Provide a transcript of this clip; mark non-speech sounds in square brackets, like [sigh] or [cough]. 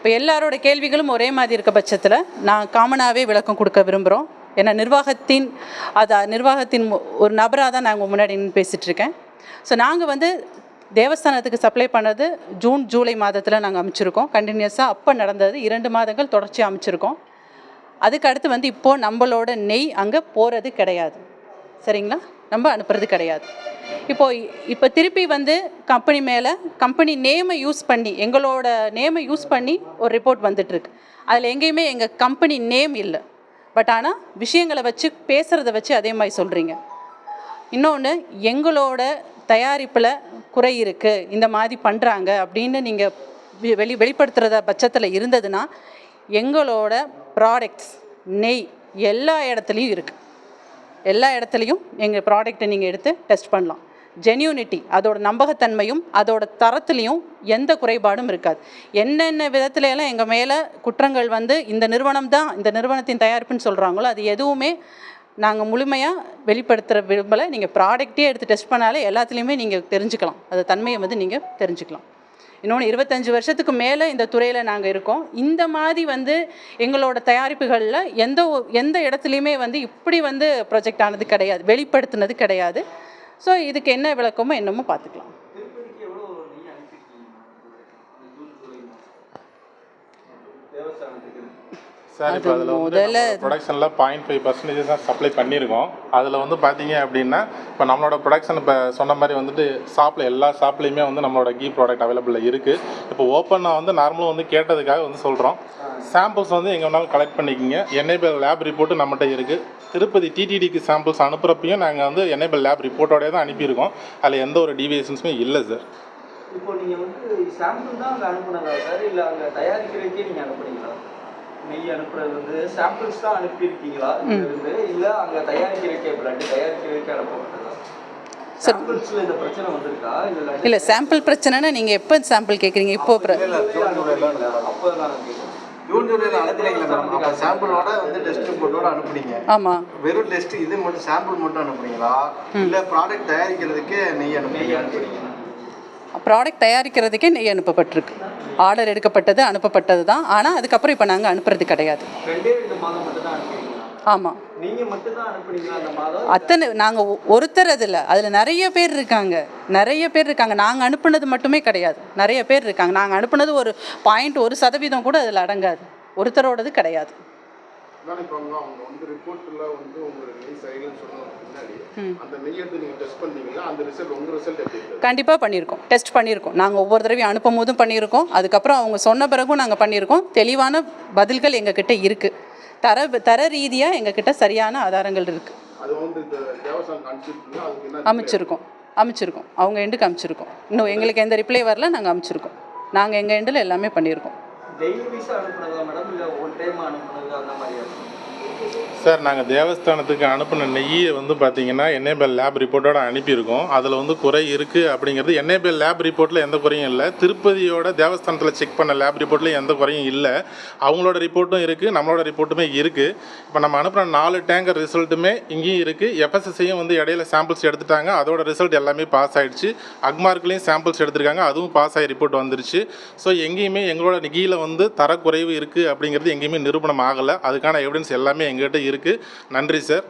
இப்போ எல்லாரோட கேள்விகளும் ஒரே மாதிரி இருக்க பட்சத்தில் நான் காமனாகவே விளக்கம் கொடுக்க விரும்புகிறோம் ஏன்னா நிர்வாகத்தின் அது நிர்வாகத்தின் ஒரு நபராக தான் நாங்கள் முன்னாடி நின்று பேசிகிட்டு இருக்கேன் ஸோ நாங்கள் வந்து தேவஸ்தானத்துக்கு சப்ளை பண்ணது ஜூன் ஜூலை மாதத்தில் நாங்கள் அமைச்சிருக்கோம். கண்டினியூஸாக அப்போ நடந்தது இரண்டு மாதங்கள் தொடர்ச்சியாக அமைச்சிருக்கோம். அதுக்கு அடுத்து வந்து இப்போது நம்மளோட நெய் அங்கே போகிறது கிடையாது. சரிங்களா? நம்ம அனுப்புறது கிடையாது. இப்போ இப்போ திருப்பி வந்து கம்பெனி மேலே கம்பெனி நேமை யூஸ் பண்ணி எங்களோட நேமை யூஸ் பண்ணி ஒரு ரிப்போர்ட் வந்துட்டுருக்கு. அதில் எங்கேயுமே எங்கள் கம்பெனி நேம் இல்லை. பட் ஆனால் விஷயங்களை வச்சு பேசுகிறத வச்சு அதே மாதிரி சொல்கிறீங்க இன்னொன்று எங்களோட தயாரிப்பில் குறை இருக்குது இந்த மாதிரி பண்ணுறாங்க அப்படின்னு நீங்கள் வெளி வெளிப்படுத்துகிறத பட்சத்தில் இருந்ததுன்னா எங்களோட ப்ராடக்ட்ஸ் நெய் எல்லா இடத்துலையும் இருக்குது எல்லா இடத்துலையும் எங்கள் ப்ராடக்ட்டை நீங்கள் எடுத்து டெஸ்ட் பண்ணலாம். ஜென்யூனிட்டி அதோட நம்பகத்தன்மையும் அதோட தரத்துலையும் எந்த குறைபாடும் இருக்காது. என்னென்ன விதத்துல எல்லாம் எங்கள் மேலே குற்றங்கள் வந்து இந்த நிறுவனம் தான் இந்த நிறுவனத்தின் தயாரிப்புன்னு சொல்கிறாங்களோ அது எதுவுமே நாங்கள் முழுமையாக வெளிப்படுத்துகிற விரும்பலை. நீங்கள் ப்ராடக்ட்டே எடுத்து டெஸ்ட் பண்ணாலே எல்லாத்துலேயுமே நீங்கள் தெரிஞ்சுக்கலாம். அது தன்மையை வந்து நீங்கள் தெரிஞ்சுக்கலாம். இன்னொன்று இருபத்தஞ்சி வருஷத்துக்கு மேலே இந்த துறையில் நாங்கள் இருக்கோம். இந்த மாதிரி வந்து எங்களோட தயாரிப்புகளில் எந்த எந்த இடத்துலையுமே வந்து இப்படி வந்து ப்ரொஜெக்ட் ஆனது கிடையாது. வெளிப்படுத்தினது கிடையாது. ஸோ இதுக்கு என்ன விளக்கமோ என்னமோ பார்த்துக்கலாம். தேவஸ்தானத்துக்கு [laughs] அது முதல்ல- ப்ரொடக்ஷனில் பாயிண்ட் ஃபைவ் பர்சன்டேஜ் தான் சப்ளை பண்ணியிருக்கோம். அதில் வந்து பார்த்தீங்க அப்படின்னா இப்போ நம்மளோட ப்ரொடக்ஷன் இப்போ சொன்ன மாதிரி வந்துட்டு ஷாப்பில் எல்லா ஷாப்லேயுமே வந்து நம்மளோட கீ ப்ராடக்ட் அவைலபிளில் இருக்குது இப்போ ஓப்பனாக வந்து நார்மலாக வந்து கேட்டதுக்காக வந்து சொல்கிறோம் சாம்பிள்ஸ் வந்து எங்கே வேணாலும் கலெக்ட் பண்ணிக்கிங்க. என்னேபிள் லேப் ரிப்போர்ட்டு நம்மகிட்ட இருக்குது திருப்பதி டிடிடிக்கு சாம்பிள்ஸ் அனுப்புகிறப்பையும் நாங்கள் வந்து என்னேபிள் லேப் ரிப்போர்ட்டோடய தான் அனுப்பியிருக்கோம். அதில் எந்த ஒரு டிவியேஷன்ஸுமே இல்லை சார் இப்போ நீங்கள் வந்து சாம்பிள் தான் அங்கே அனுப்புனதா சார் இல்லை அங்கே தயாரிக்கிறதுக்கே நீங்கள் அனுப்புனீங்களா? நெய் அனுப்புறது வந்து சாம்பிள்ஸ் தான் அனுப்பியிருக்கீங்களா? இருந்து இல்லை அங்கே தயாரிக்கிறதுக்கே பிளட் தயாரிக்கிறதுக்கே அனுப்பப்பட்டதா? சார். சாம்பிள்ஸில் இந்த பிரச்சனை வந்திருக்கா? இல்லை சாம்பிள் பிரச்சனைனா நீங்கள் எப்போ சாம்பிள் கேட்குறீங்க இப்போ சாம்பிளோட வந்து டெஸ்ட் ரிப்போர்ட்டோட அனுப்புனீங்க. ஆமாம் வெறும் டெஸ்ட் இது மட்டும் சாம்பிள் மட்டும் அனுப்புனீங்களா? இல்லை ப்ராடக்ட் தயாரிக்கிறதுக்கே நெய் அனுப்புனீங்க. ப்ராடக்ட் தயாரிக்கிறதுக்கே நெய் அனுப்பப்பட்டிருக்கு. ஆர்டர் எடுக்கப்பட்டது அனுப்பப்பட்டது தான். ஆனால் அதுக்கப்புறம் இப்போ நாங்கள் அனுப்புறது கிடையாது. ஆமாம் அத்தனை நாங்கள் ஒருத்தர் அதில். அதில் நிறைய பேர் இருக்காங்க. நிறைய பேர் இருக்காங்க. நாங்கள் அனுப்புனது மட்டுமே கிடையாது. நிறைய பேர் இருக்காங்க. நாங்கள் அனுப்புனது ஒரு பாயிண்ட் ஒரு சதவீதம் கூட அதில் அடங்காது. ஒருத்தரோடது கிடையாது. அதான் இப்போ அவங்க அவங்க வந்து ரிப்போர்ட்டில் வந்து உங்களுக்கு நெய் சரியில்லைன்னு சொன்னதுக்கு பின்னாடி அந்த நெய் எடுத்து நீங்கள் டெஸ்ட் பண்ணீங்களா? அந்த ரிசல்ட் உங்கள் ரிசல்ட் எப்படி கண்டிப்பாக பண்ணியிருக்கோம். டெஸ்ட் பண்ணியிருக்கோம். நாங்கள் ஒவ்வொரு தடவையும் அனுப்பும் போதும் பண்ணியிருக்கோம். அதுக்கப்புறம் அவங்க சொன்ன பிறகும் நாங்கள் பண்ணியிருக்கோம். தெளிவான பதில்கள் எங்ககிட்ட இருக்குது தர தர ரீதியாக எங்ககிட்ட சரியான ஆதாரங்கள் இருக்குது அது வந்து அமைச்சிருக்கோம். அமைச்சிருக்கோம். அவங்க எண்டுக்கு அமைச்சிருக்கோம். இன்னும் எங்களுக்கு எந்த ரிப்ளை வரல நாங்கள் அமைச்சிருக்கோம். நாங்கள் எங்கள் எண்டில் எல்லாமே பண்ணியிருக்கோம். டெய்லி வைஸாக அனுப்புனதா மேடம் இல்லை ஒன் டைம் அனுப்புனது அந்த மாதிரியா? சார் நாங்கள் தேவஸ்தானத்துக்கு அனுப்பின நெய்யை வந்து பார்த்தீங்கன்னா என்ஏபிஎல் லேப் ரிப்போர்ட்டோட அனுப்பியிருக்கோம். அதில் வந்து குறை இருக்குது அப்படிங்கிறது என்ஏபிஎல் லேப் ரிப்போர்ட்டில் எந்த குறையும் இல்லை. திருப்பதியோட தேவஸ்தானத்தில் செக் பண்ண லேப் ரிப்போர்ட்டில் எந்த குறையும் இல்லை. அவங்களோட ரிப்போர்ட்டும் இருக்குது நம்மளோட ரிப்போர்ட்டுமே இருக்குது இப்போ நம்ம அனுப்புன நாலு டேங்கர் ரிசல்ட்டுமே இங்கேயும் இருக்குது எஃப்எஸ்எஸ்ஐயும் வந்து இடையில சாம்பிள்ஸ் எடுத்துட்டாங்க. அதோட ரிசல்ட் எல்லாமே பாஸ் ஆகிடுச்சு அக்மார்க்லேயும் சாம்பிள்ஸ் எடுத்திருக்காங்க. அதுவும் பாஸ் ஆகி ரிப்போர்ட் வந்துருச்சு. ஸோ எங்கேயுமே எங்களோட நிகியில் வந்து தரக்குறைவு இருக்குது அப்படிங்கிறது எங்கேயுமே நிரூபணம் ஆகலை. அதுக்கான எவிடன்ஸ் எல்லாமே எல்லாமே எங்ககிட்ட இருக்குது நன்றி சார்.